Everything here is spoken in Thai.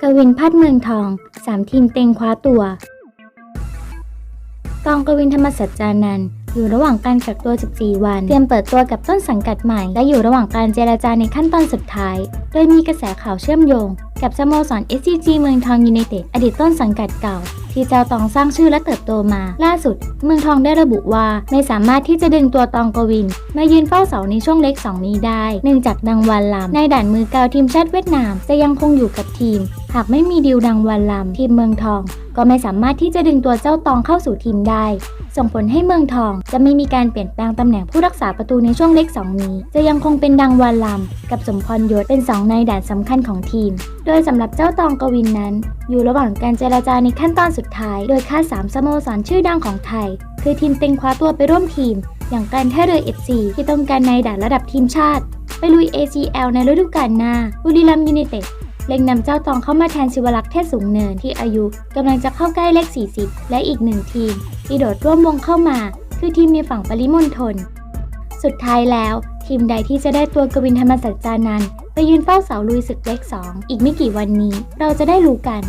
กวินพัดเมืองทองสามทีมเต็งคว้าตัวกองกวินธรรมสัจจานันท์อยู่ระหว่างการกักตัว 14 วัน เตรียมเปิดตัวกับต้นสังกัดใหม่ และอยู่ระหว่างการเจรจาในขั้นตอนสุดท้าย โดยมีกระแสข่าวเชื่อมโยง กับสโมสร SCG เมืองทองยูไนเต็ดอดีตต้นสังกัดเก่า ที่เจ้าตองสร้างชื่อและเติบโตมา ล่าสุด เมืองทองได้ระบุว่า ไม่สามารถที่จะดึงตัวตองกวิน มายืนเฝ้าเสาในช่วงเล็ก 2 นี้ได้ เนื่องจากดังวันลำในด่านมือเกาทีมชาติเวียดนาม จะยังคงอยู่กับทีม หากไม่มีดิวดังวันลำทีมเมืองทอง ก็ไม่สามารถที่จะดึงตัวเจ้าตองเข้าสู่ทีมได้ ส่งผลให้เมืองทองจะไม่มีการเปลี่ยนแปลงตำแหน่งผู้รักษาประตูในช่วงเล็ก 2 นี้ จะยังคงเป็นดังวานลำกับสมพรยศเป็น 2 ในด่านสำคัญของทีม โดยสำหรับเจ้าตองกวินนั้น อยู่ระหว่างการเจรจาในขั้นตอนสุดท้าย โดยค่าด3สโมสรชื่อดังของไทย คือทีมเต็งคว้าตัวไปร่วมทีม อย่างการท่าเรือ FC ที่ต้องการในด่านระดับทีมชาติ ไปลุย ACL ในฤดูกาลหน้าบุรีรัมย์ยูไนเต็ด เล็งนำเจ้าตองเข้ามาแทนชิวลักษ์เทศสูงเนินที่อายุกำลังจะเข้าใกล้เลข 40 และอีกหนึ่งทีม ที่โดดร่วมวงเข้ามา คือทีมในฝั่งปริมณฑลสุดท้ายแล้ว ทีมใดที่จะได้ตัวกวินธรรมสัจจานันไปยืนเฝ้าเสาลุยศึกเลข2อีกไม่กี่วันนี้ เราจะได้รู้กัน